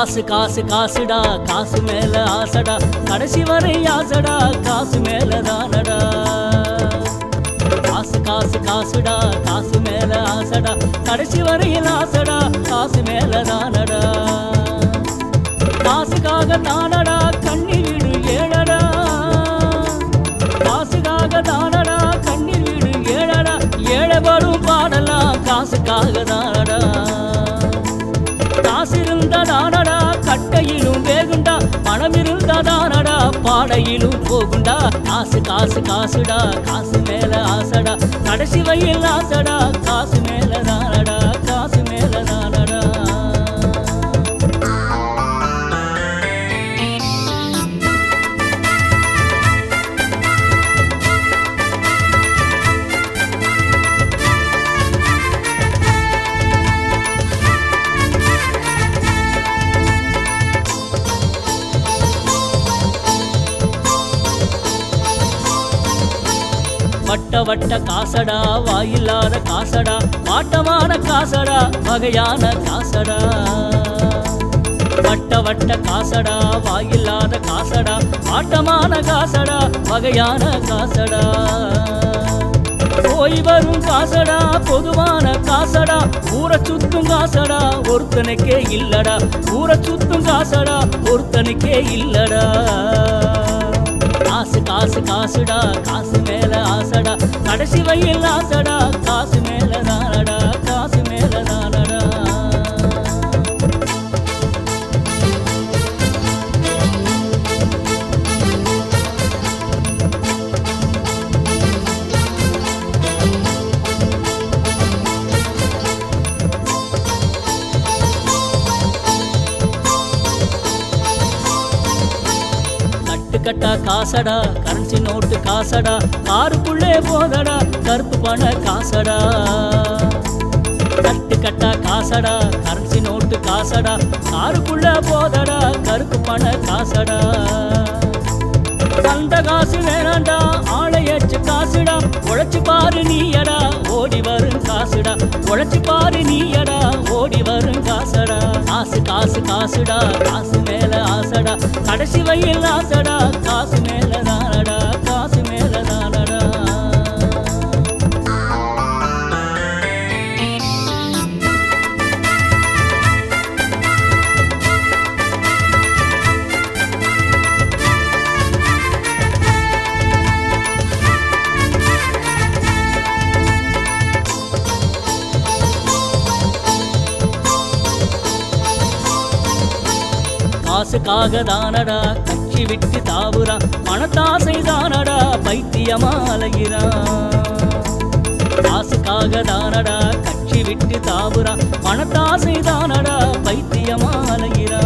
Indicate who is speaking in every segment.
Speaker 1: காசு காசு காசுடா காசு மேல ஆசடா. கடைசி வரை ஆசடா காசு மேல தானடா. காசு காசு காசுடா காசு மேல ஆசடா. கடைசி வரையில் ஆசடா காசு மேல தானடா. காசுக்காக தானடா கண்ணி வீடு ஏழடா காசுக்காக தானடா கண்ணி வீடு ஏழடா ஏழை வரும் பாடலாம் காசுக்காக தானடா. காசு இருந்தாடானடா கட்டையிலும் வேகுண்டா பணம் இருந்தாடானடா பாடையிலும் போகுண்டா. காசு காசு காசுடா காசு மேல ஆசடா. கடைசி வயல் ஆசடா காசு மேல தானடா. வட்ட வட்ட காசடா வாயில்லாத காசடா வாட்டமான காசடா வகையான காசடா. வட்ட வட்ட காசடா வாயில்லாத காசடா வாட்டமான காசடா வகையான காசடா. போய் வரும் காசடா பொதுவான காசடா ஊரை சுத்தும் காசடா ஒருத்தனுக்கே இல்லடா. ஊரை சுத்தும் காசடா ஒருத்தனுக்கே இல்லடா. காசு காசு காசுடா. காசு மேல ஆசடா. கடைசி வயல் ஆசடா. காசு கட்டா காசடா கரன்சி நோட்டு காசடா காருக்குள்ளே போதடா கருப்பு பண காசடா. கட்டு கட்டா காசடா கரன்சி நோட்டு காசடா காருக்குள்ள போதடா கருப்பு பண காசடா. சந்த காசு வேணாண்டா ஆளையச்சு காசுடா. உழைச்சு பாரு நீயடா ஓடி வரும் காசுடா. உழைச்சு பாரு நீயடா ஓடி வரும் காசடா. காசு காசு காசுடா காசு மேல ஆசடா. கடைசி வயல் ஆசடா காசு மேல காசுக்காக தானடா கட்சி விட்டு தாவுறா. பணத்தாசை தானடா பைத்தியமா அலைகிறா காசுக்காக தானடா கட்சி விட்டு தாவுறா. பணத்தாசை தானடா பைத்தியமா அலைகிறா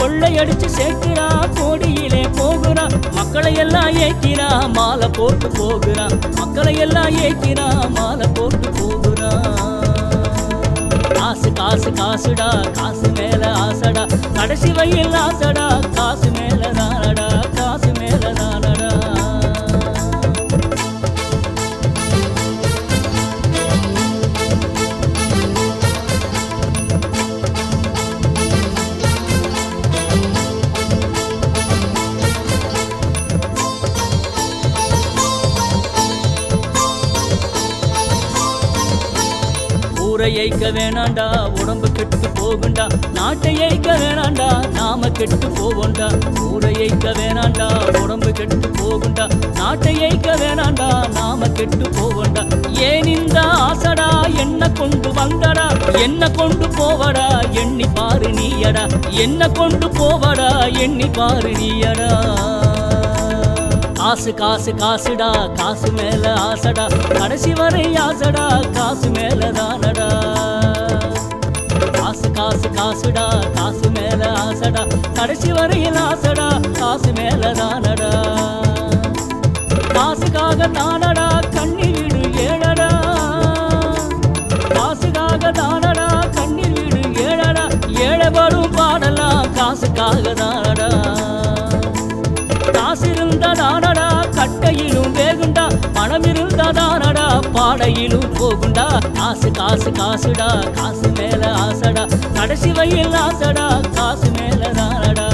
Speaker 1: கொள்ளையடிச்சு சேர்க்கிறா கோடியிலே போகிறா. மக்களை எல்லாம் ஏக்கிறா மாலை போட்டு போகிறா. மக்களை எல்லாம் ஏக்கிறா மாலை போட்டு போகிறா. காசு காசுடா காசு மேல ஆசடா. கடைசி வயல் ஆசடா காசு மேல ஊரை ஏய்க்க வேணாண்டா உடம்பு கெட்டு போகுண்டா. நாட்டை ஏய்க்க வேணாண்டா நாம கெட்டு போவோண்டா. ஊரை ஏய்க்க வேணாண்டா உடம்பு கெட்டு போகுண்டா. நாட்டை ஏய்க்க வேணாண்டா நாம கெட்டு போவோண்டா. ஏன் இந்த ஆசடா என்ன கொண்டு வந்தடா? என்ன கொண்டு போவடா எண்ணி பாரு நீயடா. என்ன கொண்டு போவடா எண்ணி பாரு நீயடா. காசு காசு காசுடா காசு மேல ஆசடா. கடைசி வரை ஆசடா காசு மேல தானடா. காசு காசு காசுடா காசு மேல ஆசடா. கடைசி வரையில் ஆசடா காசு மேல தானடா. காசுக்காக தானடா கண்ணி வீடு ஏழடா காசுக்காக தானடா கண்ணி வீடு ஏழடா ஏழை வரும் பாடலாம் காசுக்காக தானடா. பாடையிலும் வேகுண்டா பணம் இருந்தாதானடா பாடையிலும் போகுண்டா. காசு காசு காசுடா காசு மேல ஆசடா. கடைசி வயல் ஆசடா காசு மேல தானடா.